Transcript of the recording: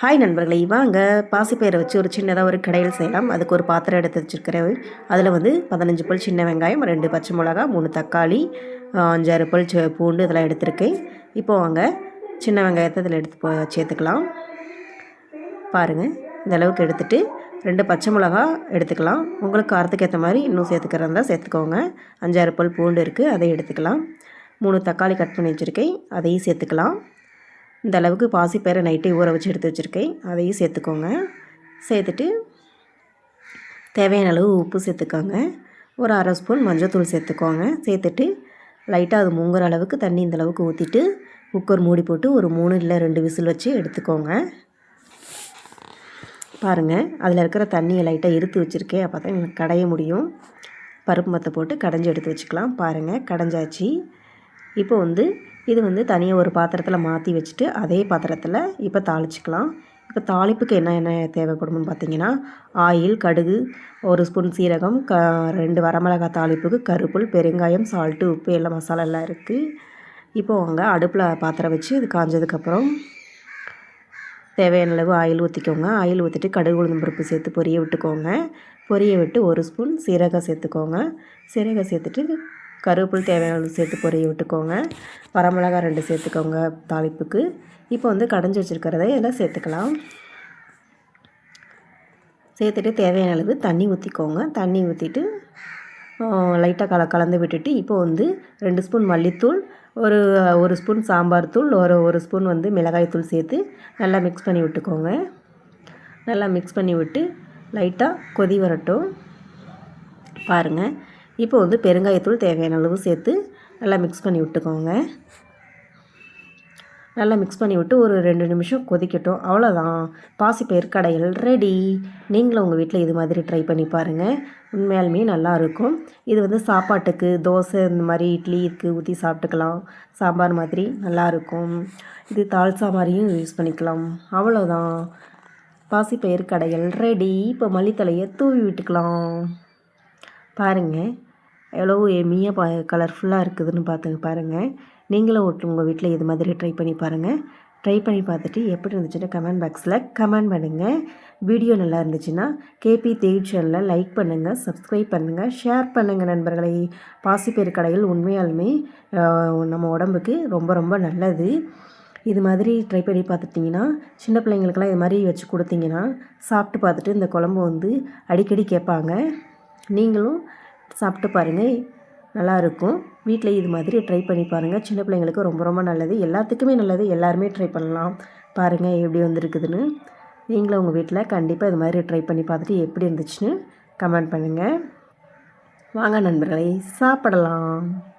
Hi நண்பர்களே வாங்க. பாசிப்பயிரை வச்சு ஒரு சின்னதாக ஒரு கடையில் செய்யலாம். அதுக்கு ஒரு பாத்திரம் எடுத்து வச்சுருக்கிறேன். அதில் வந்து பதினஞ்சு பல் சின்ன வெங்காயம் ரெண்டு பச்சை மிளகா மூணு தக்காளி அஞ்சாறு பல் பூண்டு இதெல்லாம் எடுத்திருக்கேன். இப்போ வாங்க சின்ன வெங்காயத்தை இதில் எடுத்து போ சேர்த்துக்கலாம். பாருங்கள் இந்த அளவுக்கு ரெண்டு பச்சை மிளகா எடுத்துக்கலாம். உங்களுக்கு காரத்துக்கு ஏற்ற மாதிரி இன்னும் சேர்த்துக்கிறதா இருந்தால் சேர்த்துக்கோங்க. அஞ்சாறு பல் பூண்டு இருக்குது அதை எடுத்துக்கலாம். மூணு தக்காளி கட் பண்ணி வச்சுருக்கேன் அதையும் சேர்த்துக்கலாம். இந்த அளவுக்கு பாசிப்பயிரை நைட்டே ஊற வச்சு எடுத்து வச்சுருக்கேன். அதையும் சேர்த்துக்கோங்க. சேர்த்துட்டு தேவையான அளவு உப்பு சேர்த்துக்கோங்க. ஒரு அரை ஸ்பூன் மஞ்சள்தூள் சேர்த்துக்கோங்க. சேர்த்துட்டு லைட்டாக அது மூங்குற அளவுக்கு தண்ணி இந்த அளவுக்கு ஊற்றிட்டு குக்கர் மூடி போட்டு ஒரு மூணு இல்லை ரெண்டு விசில் வச்சு எடுத்துக்கோங்க. பாருங்கள் அதில் இருக்கிற தண்ணியை லைட்டாக இருத்து வச்சுருக்கேன். அப்போ தான் எனக்கு கடைய முடியும். பருப்பு மத்தை போட்டு கடைஞ்சி எடுத்து வச்சுக்கலாம். பாருங்கள் கடைஞ்சாச்சு. இப்போ வந்து இது வந்து தனியாக ஒரு பாத்திரத்தில் மாற்றி வச்சுட்டு அதே பாத்திரத்தில் இப்போ தாளிச்சிக்கலாம். இப்போ தாளிப்புக்கு என்ன என்ன தேவைப்படும்னு பார்த்தீங்கன்னா ஆயில் கடுகு ஒரு ஸ்பூன் சீரகம் க ரெண்டு வரமிளகாய் தாளிப்புக்கு கருப்புள் பெருங்காயம் சால்ட்டு உப்பு எல்லாம் மசாலா எல்லாம் இருக்குது இப்போ அவங்க அடுப்பில் பாத்திரம் வச்சு இது காஞ்சதுக்கப்புறம் தேவையான அளவு ஆயில் ஊற்றிக்கோங்க ஆயில் ஊற்றிட்டு கடுகு உளுந்தம் பருப்பு சேர்த்து பொரிய விட்டுக்கோங்க. பொரிய விட்டு ஒரு ஸ்பூன் சீரகம் சேர்த்துக்கோங்க. சீரகம் சேர்த்துட்டு கருவேப்பில் தேவையான அளவு சேர்த்து பொரிய விட்டுக்கோங்க. வரமிளகா ரெண்டு சேர்த்துக்கோங்க தாளிப்புக்கு. இப்போ வந்து கடைஞ்சி வச்சுருக்கிறத எல்லாம் சேர்த்துக்கலாம். சேர்த்துட்டு தேவையான அளவு தண்ணி ஊற்றிக்கோங்க தண்ணி ஊற்றிட்டு லைட்டாக கல கலந்து விட்டுட்டு இப்போ வந்து ரெண்டு ஸ்பூன் மல்லித்தூள் ஒரு ஒரு ஸ்பூன் சாம்பார் தூள் ஒரு ஒரு ஸ்பூன் வந்து மிளகாய் தூள் சேர்த்து நல்லா மிக்ஸ் பண்ணி விட்டுக்கோங்க. நல்லா மிக்ஸ் பண்ணி விட்டு லைட்டாக கொதி வரட்டும். பாருங்கள் இப்போ வந்து பெருங்காயத்தூள் தேவையான அளவு சேர்த்து நல்லா மிக்ஸ் பண்ணி விட்டுக்கோங்க. நல்லா மிக்ஸ் பண்ணி விட்டு ஒரு ரெண்டு நிமிஷம் கொதிக்கட்டும். அவ்வளோதான் பாசிப்பயிர் கடைகள் ரெடி நீங்களும் உங்கள் வீட்டில் இது மாதிரி ட்ரை பண்ணி பாருங்கள் உண்மையாலுமே நல்லாயிருக்கும் இது வந்து சாப்பாட்டுக்கு தோசை இந்த மாதிரி இட்லி இதுக்கு ஊற்றி சாப்பிட்டுக்கலாம். சாம்பார் மாதிரி நல்லாயிருக்கும் இது தால்சா மாதிரியும் யூஸ் பண்ணிக்கலாம். அவ்வளோதான் பாசிப்பயிர் கடைகள் ரெடி இப்போ மல்லித்தலையை தூவி விட்டுக்கலாம். பாருங்கள் எவ்வளோ எம்மியாக பா கலர்ஃபுல்லாக இருக்குதுன்னு பார்த்துங்க பாருங்கள் நீங்களும் ஒரு உங்கள் வீட்டில் இது மாதிரி ட்ரை பண்ணி பாருங்கள் ட்ரை பண்ணி பார்த்துட்டு எப்படி இருந்துச்சுன்னு கமெண்ட் பாக்ஸில் கமெண்ட் பண்ணுங்கள் வீடியோ நல்லா இருந்துச்சுன்னா கேபி தேவ் சேனலில் லைக் பண்ணுங்கள் சப்ஸ்கிரைப் பண்ணுங்கள் ஷேர் பண்ணுங்கள் நண்பர்களை. பாசிப்பேர் கடையில் உண்மையாலுமே நம்ம உடம்புக்கு ரொம்ப ரொம்ப நல்லது. இது மாதிரி ட்ரை பண்ணி பார்த்துட்டிங்கன்னா சின்ன பிள்ளைங்களுக்கெல்லாம் இது மாதிரி வச்சு கொடுத்தீங்கன்னா சாப்பிட்டு பார்த்துட்டு இந்த குழம்பு வந்து அடிக்கடி கேட்பாங்க. நீங்களும் சாப்பிட்டு பாருங்கள் நல்லாயிருக்கும் வீட்டில் இது மாதிரி ட்ரை பண்ணி பாருங்கள் சின்ன பிள்ளைங்களுக்கு ரொம்ப ரொம்ப நல்லது. எல்லாத்துக்குமே நல்லது. எல்லாருமே ட்ரை பண்ணலாம். பாருங்கள் எப்படி வந்திருக்குதுன்னு. நீங்களும் உங்கள் வீட்டில் கண்டிப்பாக இது மாதிரி ட்ரை பண்ணி பார்த்துட்டு எப்படி இருந்துச்சுன்னு கமெண்ட் பண்ணுங்கள் வாங்க நண்பர்களே சாப்பிடலாம்.